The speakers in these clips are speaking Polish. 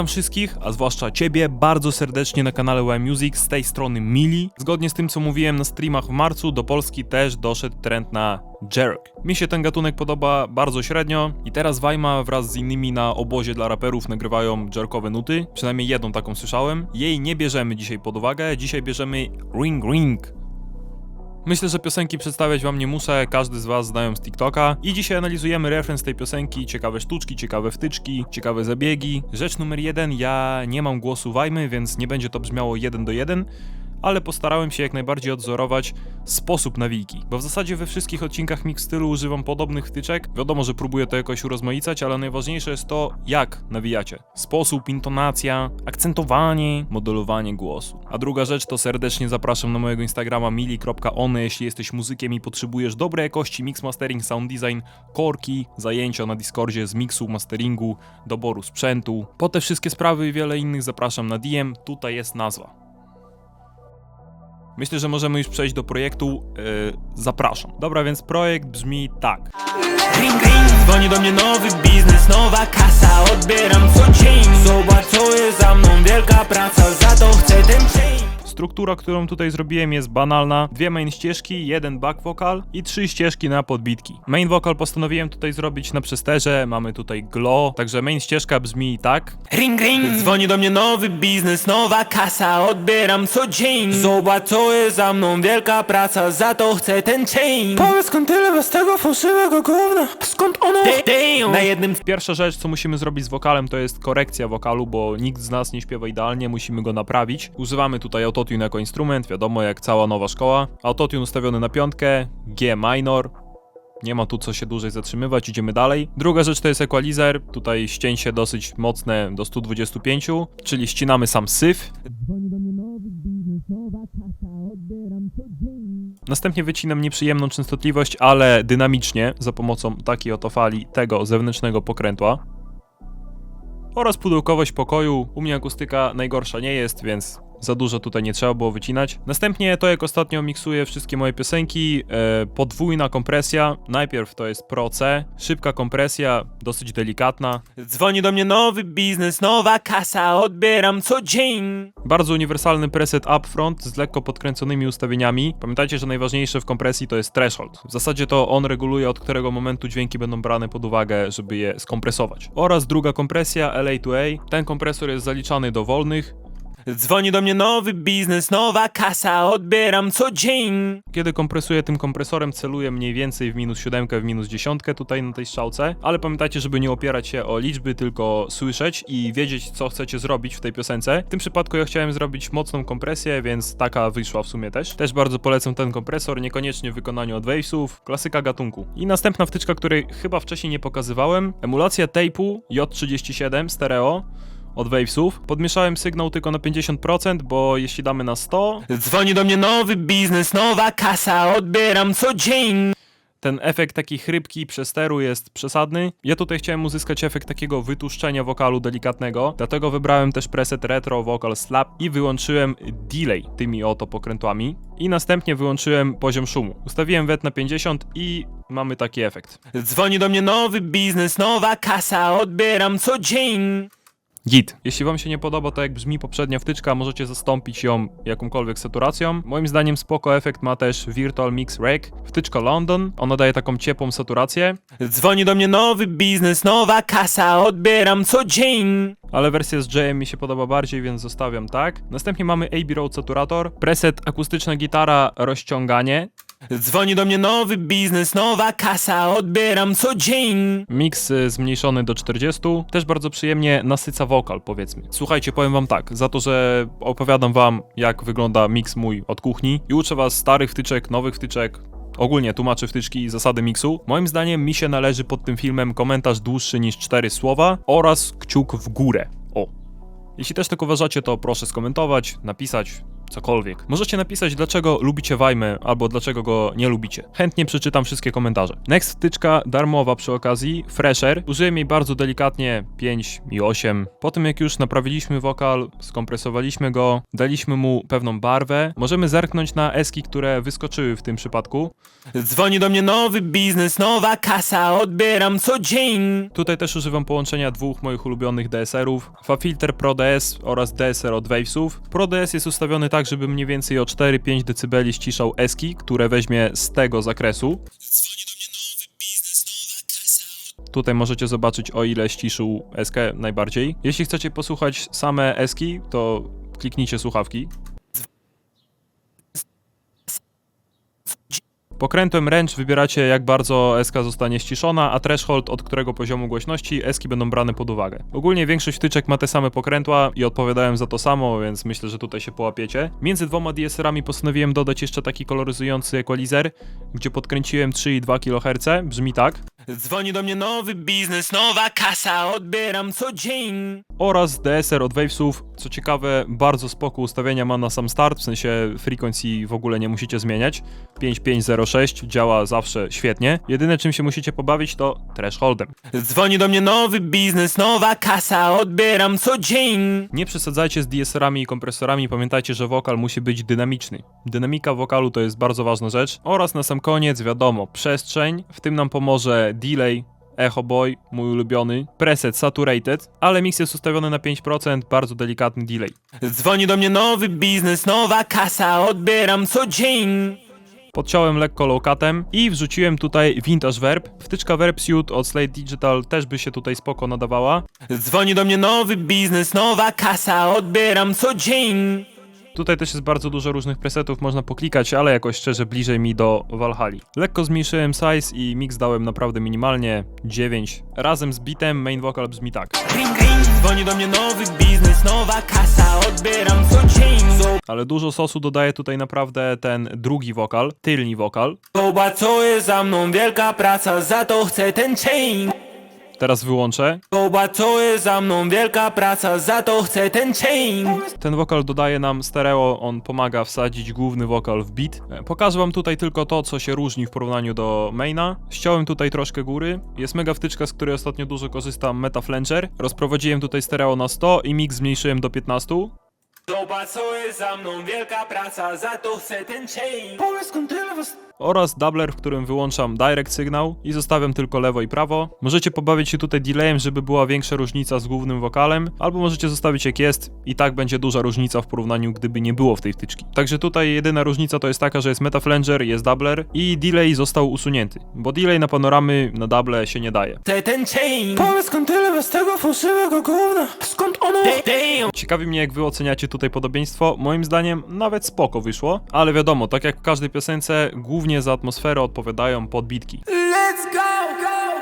Witam wszystkich, a zwłaszcza Ciebie bardzo serdecznie na kanale Y Music z tej strony Mili. Zgodnie z tym co mówiłem na streamach w marcu, do Polski też doszedł trend na jerk. Mi się ten gatunek podoba bardzo średnio i teraz Wajma wraz z innymi na obozie dla raperów nagrywają jerkowe nuty. Przynajmniej jedną taką słyszałem. Jej nie bierzemy dzisiaj pod uwagę, dzisiaj bierzemy Ring Ring. Myślę, że piosenki przedstawiać wam nie muszę, każdy z was znają z TikToka i dzisiaj analizujemy referenc tej piosenki, ciekawe sztuczki, ciekawe wtyczki, ciekawe zabiegi. Rzecz numer jeden, ja nie mam głosu Wajmy, więc nie będzie to brzmiało jeden do jeden, ale postarałem się jak najbardziej odzorować sposób nawijki, bo w zasadzie we wszystkich odcinkach mix stylu używam podobnych wtyczek. Wiadomo, że próbuję to jakoś urozmaicać, ale najważniejsze jest to, jak nawijacie. Sposób, intonacja, akcentowanie, modelowanie głosu. A druga rzecz to serdecznie zapraszam na mojego Instagrama mili.one, jeśli jesteś muzykiem i potrzebujesz dobrej jakości mix mastering, sound design, korki, zajęcia na Discordzie z miksu, masteringu, doboru sprzętu. Po te wszystkie sprawy i wiele innych zapraszam na DM, tutaj jest nazwa. Myślę, że możemy już przejść do projektu. Yy, zapraszam. Dobra, więc projekt brzmi tak. Ring ring, dzwoni do mnie nowy biznes, nowa kasa Odbieram co dzień, zobacz co jest za mną Wielka praca, za to chcę ten chain Struktura, którą tutaj zrobiłem jest banalna. Dwie main ścieżki, jeden back vocal i trzy ścieżki na podbitki. Main vocal postanowiłem tutaj zrobić na przesterze, mamy tutaj glow, także main ścieżka brzmi tak. Ring ring, dzwoni do mnie nowy biznes, nowa kasa Odbieram co dzień, zobacz co jest za mną Wielka praca, za to chcę ten chain Powiedz skąd tyle bez tego fałszywego gówna Skąd ono? Damn. Na jednym Pierwsza rzecz, co musimy zrobić z wokalem, to jest korekcja wokalu, bo nikt z nas nie śpiewa idealnie, musimy go naprawić. Używamy tutaj autotune jako instrument, wiadomo, jak cała nowa szkoła. Autotune ustawiony na piątkę, G minor. Nie ma tu co się dłużej zatrzymywać, idziemy dalej. Druga rzecz to jest equalizer, tutaj ścięcie dosyć mocne do 125, czyli ścinamy sam syf. Następnie wycinam nieprzyjemną częstotliwość, ale dynamicznie, za pomocą takiej oto fali tego zewnętrznego pokrętła. Oraz pudełkowość pokoju. U mnie akustyka najgorsza nie jest, więc za dużo tutaj nie trzeba było wycinać. Następnie to jak ostatnio miksuję wszystkie moje piosenki, e, podwójna kompresja. Najpierw to jest Pro C, szybka kompresja, dosyć delikatna. Dzwoni do mnie nowy biznes, nowa kasa Odbieram co dzień Bardzo uniwersalny preset upfront z lekko podkręconymi ustawieniami. Pamiętajcie, że najważniejsze w kompresji to jest threshold. W zasadzie to on reguluje od którego momentu dźwięki będą brane pod uwagę, żeby je skompresować. Oraz druga kompresja LA2A. Ten kompresor jest zaliczany do wolnych, Dzwoni do mnie nowy biznes, nowa kasa, odbieram co dzień. Kiedy kompresuję tym kompresorem, celuję mniej więcej w minus 7, w minus 10 tutaj na tej strzałce, ale pamiętajcie, żeby nie opierać się o liczby, tylko słyszeć i wiedzieć, co chcecie zrobić w tej piosence. W tym przypadku ja chciałem zrobić mocną kompresję, więc taka wyszła w sumie też. Też bardzo polecam ten kompresor, niekoniecznie w wykonaniu od klasyka gatunku. I następna wtyczka, której chyba wcześniej nie pokazywałem, emulacja tape'u J37 stereo od Wavesów. Podmieszałem sygnał tylko na 50%, bo jeśli damy na 100, Dzwoni do mnie nowy biznes, nowa kasa, odbieram co dzień. ten efekt taki chrypki przesteru jest przesadny. Ja tutaj chciałem uzyskać efekt takiego wytłuszczenia wokalu delikatnego, dlatego wybrałem też preset Retro Vocal Slap i wyłączyłem delay tymi oto pokrętłami i następnie wyłączyłem poziom szumu. Ustawiłem wet na 50 i mamy taki efekt. Dzwoni do mnie nowy biznes, nowa kasa, odbieram co dzień. Git. Jeśli wam się nie podoba to jak brzmi poprzednia wtyczka, możecie zastąpić ją jakąkolwiek saturacją. Moim zdaniem spoko efekt ma też Virtual Mix Rec. Wtyczka London, ona daje taką ciepłą saturację, Dzwoni do mnie nowy biznes, nowa kasa, odbieram co dzień. ale wersja z J mi się podoba bardziej, więc zostawiam tak. Następnie mamy AB Road Saturator, preset akustyczna gitara rozciąganie, Dzwoni do mnie nowy biznes, nowa kasa, odbieram co dzień. Mix y, zmniejszony do 40, też bardzo przyjemnie nasyca wokal, powiedzmy. Słuchajcie, powiem wam tak, za to, że opowiadam wam, jak wygląda mix mój od kuchni i uczę was starych wtyczek, nowych wtyczek, ogólnie tłumaczę wtyczki i zasady miksu, moim zdaniem mi się należy pod tym filmem komentarz dłuższy niż 4 słowa oraz kciuk w górę. O. Jeśli też tak uważacie, to proszę skomentować, napisać, cokolwiek. Możecie napisać, dlaczego lubicie Wajmę, albo dlaczego go nie lubicie. Chętnie przeczytam wszystkie komentarze. Next wtyczka darmowa przy okazji, Fresher. Użyłem jej bardzo delikatnie, 5 i 8. Po tym jak już naprawiliśmy wokal, skompresowaliśmy go, daliśmy mu pewną barwę, możemy zerknąć na eski, które wyskoczyły w tym przypadku. Dzwoni do mnie nowy biznes, nowa kasa, odbieram co dzień Tutaj też używam połączenia dwóch moich ulubionych DSR-ów, Fafilter Pro DS oraz DSR od Wavesów. Pro DS jest ustawiony tak, żeby mniej więcej o 4-5 dB ściszał eski, które weźmie z tego zakresu. Tutaj możecie zobaczyć o ile ściszył eskę najbardziej. Jeśli chcecie posłuchać same eski, to kliknijcie słuchawki. Pokrętłem ręcz wybieracie jak bardzo eska zostanie ściszona, a threshold od którego poziomu głośności eski będą brane pod uwagę. Ogólnie większość wtyczek ma te same pokrętła i odpowiadają za to samo, więc myślę, że tutaj się połapiecie. Między dwoma DSR-ami postanowiłem dodać jeszcze taki koloryzujący equalizer, gdzie podkręciłem 3,2 kHz, brzmi tak. Dzwoni do mnie nowy biznes, nowa kasa, odbieram co dzień oraz DSR od Wavesów. Co ciekawe, bardzo spoko ustawienia ma na sam start, w sensie frequency w ogóle nie musicie zmieniać. 5506 działa zawsze świetnie. Jedyne czym się musicie pobawić to thresholdem. Dzwoni do mnie nowy biznes, nowa kasa, odbieram co dzień Nie przesadzajcie z DSR-ami i kompresorami, pamiętajcie, że wokal musi być dynamiczny. Dynamika wokalu to jest bardzo ważna rzecz. Oraz na sam koniec, wiadomo, przestrzeń. W tym nam pomoże delay, Echo Boy, mój ulubiony, preset Saturated, ale mix jest ustawiony na 5%, bardzo delikatny delay. Dzwoni do mnie nowy biznes, nowa kasa, odbieram co dzień Podciąłem lekko low-cutem i wrzuciłem tutaj Vintage Verb. Wtyczka Verb Suite od Slate Digital też by się tutaj spoko nadawała. Dzwoni do mnie nowy biznes, nowa kasa, odbieram co dzień Tutaj też jest bardzo dużo różnych presetów, można poklikać, ale jakoś szczerze bliżej mi do Valhalla. Lekko zmniejszyłem size i mix dałem naprawdę minimalnie, 9. Razem z bitem main vocal brzmi tak. Ring, ring, dzwoni do mnie nowy biznes, nowa kasa, odbieram co dzień Ale dużo sosu dodaje tutaj naprawdę ten drugi wokal, tylni wokal. Zobacz co jest za mną, wielka praca, za to chcę ten chain Teraz wyłączę. Zobacz co jest za mną, wielka praca, za to chcę ten chain Ten wokal dodaje nam stereo, on pomaga wsadzić główny wokal w beat. E, Pokażę wam tutaj tylko to, co się różni w porównaniu do maina. Ściąłem tutaj troszkę góry. Jest mega wtyczka, z której ostatnio dużo korzystam, Meta Flanger. Rozprowadziłem tutaj stereo na 100 i mix zmniejszyłem do 15. Jest za mną, wielka praca, za to chcę ten chain tyle was... oraz doubler, w którym wyłączam direct sygnał i zostawiam tylko lewo i prawo. Możecie pobawić się tutaj delayem, żeby była większa różnica z głównym wokalem, albo możecie zostawić jak jest i tak będzie duża różnica w porównaniu, gdyby nie było w tej wtyczki. Także tutaj jedyna różnica to jest taka, że jest metaflanger, jest doubler i delay został usunięty, bo delay na panoramy na double się nie daje. Chcę ten chain Powiedz skąd tyle bez tego fałszywego gówna Skąd ono... Ciekawi mnie, jak wy oceniacie tutaj podobieństwo. Moim zdaniem nawet spoko wyszło, ale wiadomo, tak jak w każdej piosence, głównie za atmosferę odpowiadają podbitki. Let's go, go,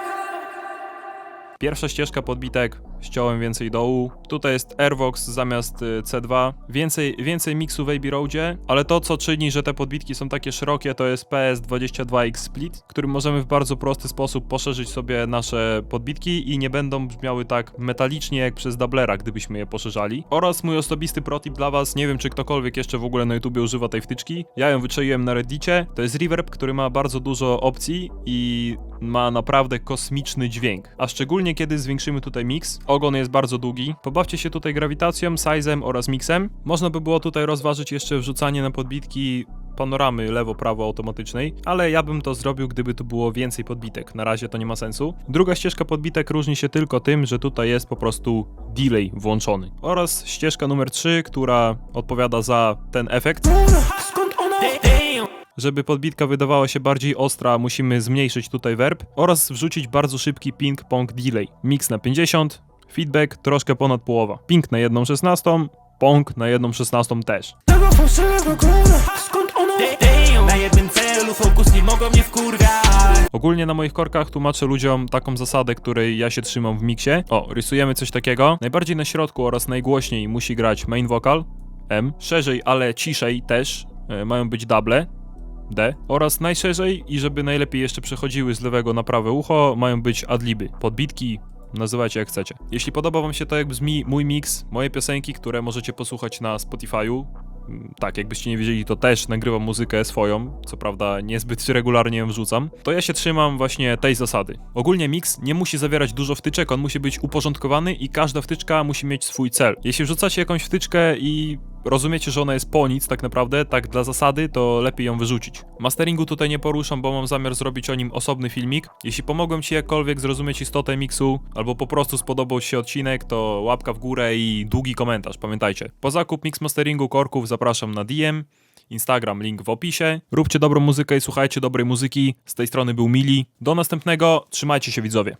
Pierwsza ścieżka podbitek, ściąłem więcej dołu. Tutaj jest Airvox zamiast y, C2. Więcej, więcej miksu w Abbey Roadzie, ale to co czyni, że te podbitki są takie szerokie to jest PS22X Split, którym możemy w bardzo prosty sposób poszerzyć sobie nasze podbitki i nie będą brzmiały tak metalicznie jak przez dublera, gdybyśmy je poszerzali. Oraz mój osobisty protip dla was, nie wiem czy ktokolwiek jeszcze w ogóle na YouTubie używa tej wtyczki. Ja ją wyczaiłem na Reddicie. To jest reverb, który ma bardzo dużo opcji i ma naprawdę kosmiczny dźwięk. A szczególnie kiedy zwiększymy tutaj mix. Ogon jest bardzo długi. Pobawcie się tutaj grawitacją, sizem oraz mixem. Można by było tutaj rozważyć jeszcze wrzucanie na podbitki panoramy lewo-prawo automatycznej, ale ja bym to zrobił, gdyby tu było więcej podbitek. Na razie to nie ma sensu. Druga ścieżka podbitek różni się tylko tym, że tutaj jest po prostu delay włączony. Oraz ścieżka numer 3, która odpowiada za ten efekt. Żeby podbitka wydawała się bardziej ostra, musimy zmniejszyć tutaj verb oraz wrzucić bardzo szybki ping-pong delay. Mix na 50, feedback troszkę ponad połowa. Ping na 1.16, pong na 1.16 też. Tego fałszywego Skąd ono... Na jednym celu fokus nie mogą mnie wkurwiać Ogólnie na moich korkach tłumaczę ludziom taką zasadę, której ja się trzymam w miksie. O, rysujemy coś takiego. Najbardziej na środku oraz najgłośniej musi grać main vocal, M. Szerzej, ale ciszej też e, mają być double, D. Oraz najszerzej i żeby najlepiej jeszcze przechodziły z lewego na prawe ucho, mają być adliby, podbitki, nazywajcie jak chcecie. Jeśli podoba wam się to jak brzmi mój mix, moje piosenki, które możecie posłuchać na Spotify'u, mm, tak, jakbyście nie wiedzieli, to też nagrywam muzykę swoją, co prawda niezbyt regularnie ją wrzucam, to ja się trzymam właśnie tej zasady. Ogólnie mix nie musi zawierać dużo wtyczek, on musi być uporządkowany i każda wtyczka musi mieć swój cel. Jeśli wrzucacie jakąś wtyczkę i rozumiecie, że ona jest po nic tak naprawdę, tak dla zasady, to lepiej ją wyrzucić. Masteringu tutaj nie poruszam, bo mam zamiar zrobić o nim osobny filmik. Jeśli pomogłem Ci jakkolwiek zrozumieć istotę miksu, albo po prostu spodobał się odcinek, to łapka w górę i długi komentarz, pamiętajcie. Po zakup mix masteringu korków zapraszam na DM, Instagram, link w opisie. Róbcie dobrą muzykę i słuchajcie dobrej muzyki. Z tej strony był Mili. Do następnego, trzymajcie się widzowie.